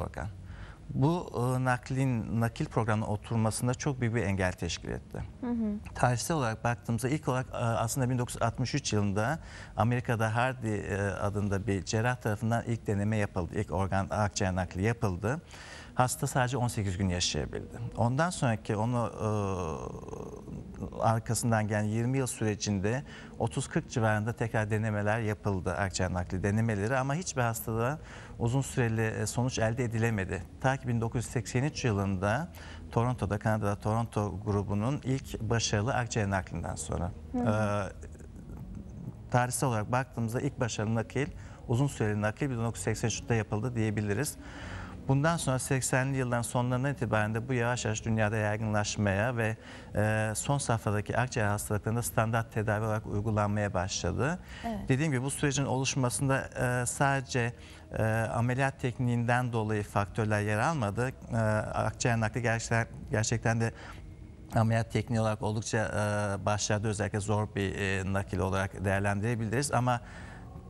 organ. Bu e, naklin nakil programına oturmasında çok büyük bir engel teşkil etti. Tarihsel olarak baktığımızda ilk olarak e, aslında 1963 yılında Amerika'da Hardy e, adında bir cerrah tarafından ilk deneme yapıldı. İlk organ akciğer nakli yapıldı. Hasta sadece 18 gün yaşayabildi. Ondan sonraki onu e, arkasından gelen 20 yıl sürecinde 30-40 civarında tekrar denemeler yapıldı akciğer nakli denemeleri ama hiçbir hastada uzun süreli e, sonuç elde edilemedi. Ta ki 1983 yılında Toronto'da, Kanada'da Toronto grubunun ilk başarılı akciğer naklinden sonra. E, tarihsel olarak baktığımızda ilk başarılı nakil, uzun süreli nakil 1983'te yapıldı diyebiliriz. Bundan sonra 80'li yılların sonlarından itibaren de bu yavaş yavaş dünyada yaygınlaşmaya ve e, son safhadaki akciğer hastalıklarında standart tedavi olarak uygulanmaya başladı. Evet. Dediğim gibi bu sürecin oluşmasında e, sadece e, ameliyat tekniğinden dolayı faktörler yer almadı. E, akciğer nakli gerçekten, gerçekten de ameliyat tekniği olarak oldukça e, başlarda özellikle zor bir e, nakil olarak değerlendirebiliriz ama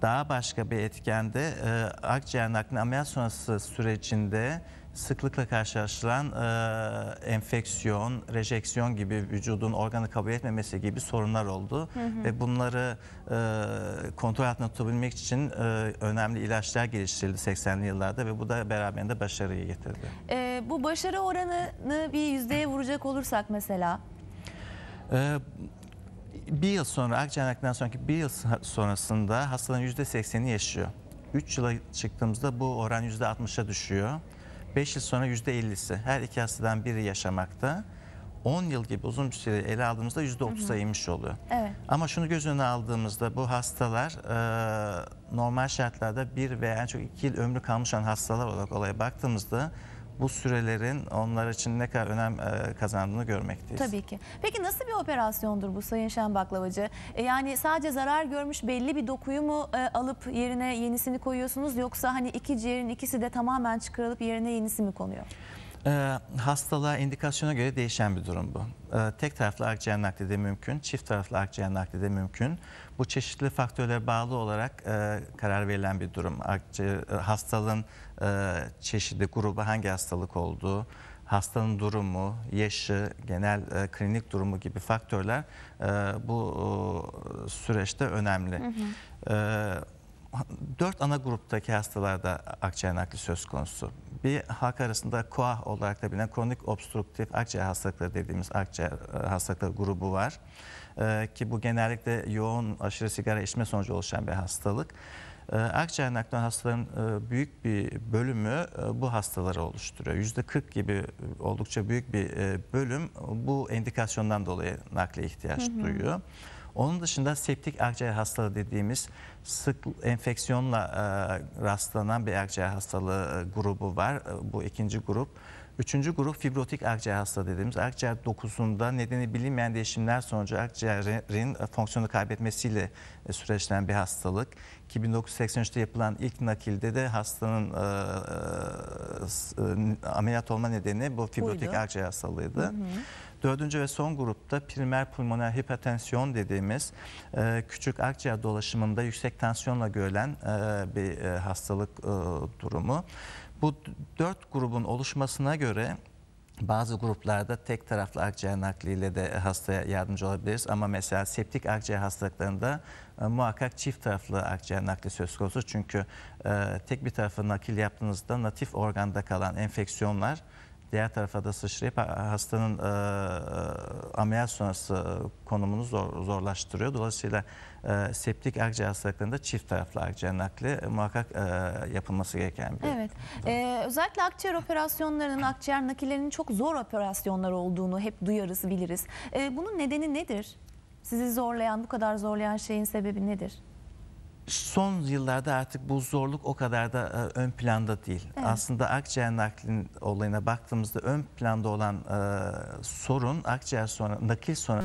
daha başka bir etken de e, akciğer naklinin ameliyat sonrası sürecinde sıklıkla karşılaşılan e, enfeksiyon, rejeksiyon gibi vücudun organı kabul etmemesi gibi sorunlar oldu. Ve bunları e, kontrol altında tutabilmek için e, önemli ilaçlar geliştirildi 80'li yıllarda ve bu da beraberinde başarıyı getirdi. E, bu başarı oranını bir yüzdeye vuracak olursak mesela Ee, bir yıl sonra akciğer sonraki bir yıl sonrasında hastaların %80'i yaşıyor. 3 yıla çıktığımızda bu oran %60'a düşüyor. 5 yıl sonra %50'si. Her iki hastadan biri yaşamakta. 10 yıl gibi uzun bir süre ele aldığımızda %30'a inmiş oluyor. Evet. Ama şunu göz önüne aldığımızda bu hastalar e, normal şartlarda bir veya en çok iki yıl ömrü kalmış olan hastalar olarak olaya baktığımızda bu sürelerin onlar için ne kadar önem e, kazandığını görmekteyiz. tabii ki. Peki nasıl bir operasyondur bu Sayın Şen Baklavacı? E, yani sadece zarar görmüş belli bir dokuyu mu e, alıp yerine yenisini koyuyorsunuz yoksa hani iki ciğerin ikisi de tamamen çıkarılıp yerine yenisi mi konuyor? Ee, hastalığa, indikasyona göre değişen bir durum bu. Ee, tek taraflı akciğer nakli de mümkün, çift taraflı akciğer nakli de mümkün. Bu çeşitli faktörlere bağlı olarak e, karar verilen bir durum. Akciğer, e, hastalığın e, çeşidi, grubu, hangi hastalık olduğu, hastanın durumu, yaşı, genel e, klinik durumu gibi faktörler e, bu e, süreçte önemli. E, Dört ana gruptaki hastalarda akciğer nakli söz konusu. Bir halk arasında KOAH olarak da bilinen kronik obstruktif akciğer hastalıkları dediğimiz akciğer e, hastalıkları grubu var. Ee, ki bu genellikle yoğun aşırı sigara içme sonucu oluşan bir hastalık. Ee, akciğer nakli hastaların e, büyük bir bölümü e, bu hastaları oluşturuyor. Yüzde 40 gibi e, oldukça büyük bir e, bölüm bu endikasyondan dolayı nakle ihtiyaç duyuyor. Onun dışında septik akciğer hastalığı dediğimiz sık enfeksiyonla e, rastlanan bir akciğer hastalığı e, grubu var. E, bu ikinci grup. Üçüncü grup fibrotik akciğer hastalığı dediğimiz akciğer dokusunda nedeni bilinmeyen değişimler sonucu akciğerin fonksiyonu kaybetmesiyle e, süreçlenen bir hastalık. Ki 1983'te yapılan ilk nakilde de hastanın e, e, ameliyat olma nedeni bu fibrotik Buydu. akciğer hastalığıydı. Dördüncü ve son grupta primer pulmoner hipertansiyon dediğimiz e, küçük akciğer dolaşımında yüksek tansiyonla görülen e, bir e, hastalık e, durumu. Bu dört grubun oluşmasına göre bazı gruplarda tek taraflı akciğer nakliyle de hastaya yardımcı olabiliriz ama mesela septik akciğer hastalıklarında e, muhakkak çift taraflı akciğer nakli söz konusu. Çünkü e, tek bir tarafa nakil yaptığınızda natif organda kalan enfeksiyonlar diğer tarafa da sıçrayıp ha- hastanın e, ameliyat sonrası konumunu zor, zorlaştırıyor. Dolayısıyla e, septik akciğer hastalıklarında çift taraflı akciğer nakli e, muhakkak e, yapılması gereken bir Evet. Ee, özellikle akciğer operasyonlarının, akciğer nakillerinin çok zor operasyonlar olduğunu hep duyarız, biliriz. Ee, bunun nedeni nedir? Sizi zorlayan, bu kadar zorlayan şeyin sebebi nedir? Son yıllarda artık bu zorluk o kadar da e, ön planda değil. Evet. Aslında akciğer naklin olayına baktığımızda ön planda olan e, sorun akciğer sonra nakil sonra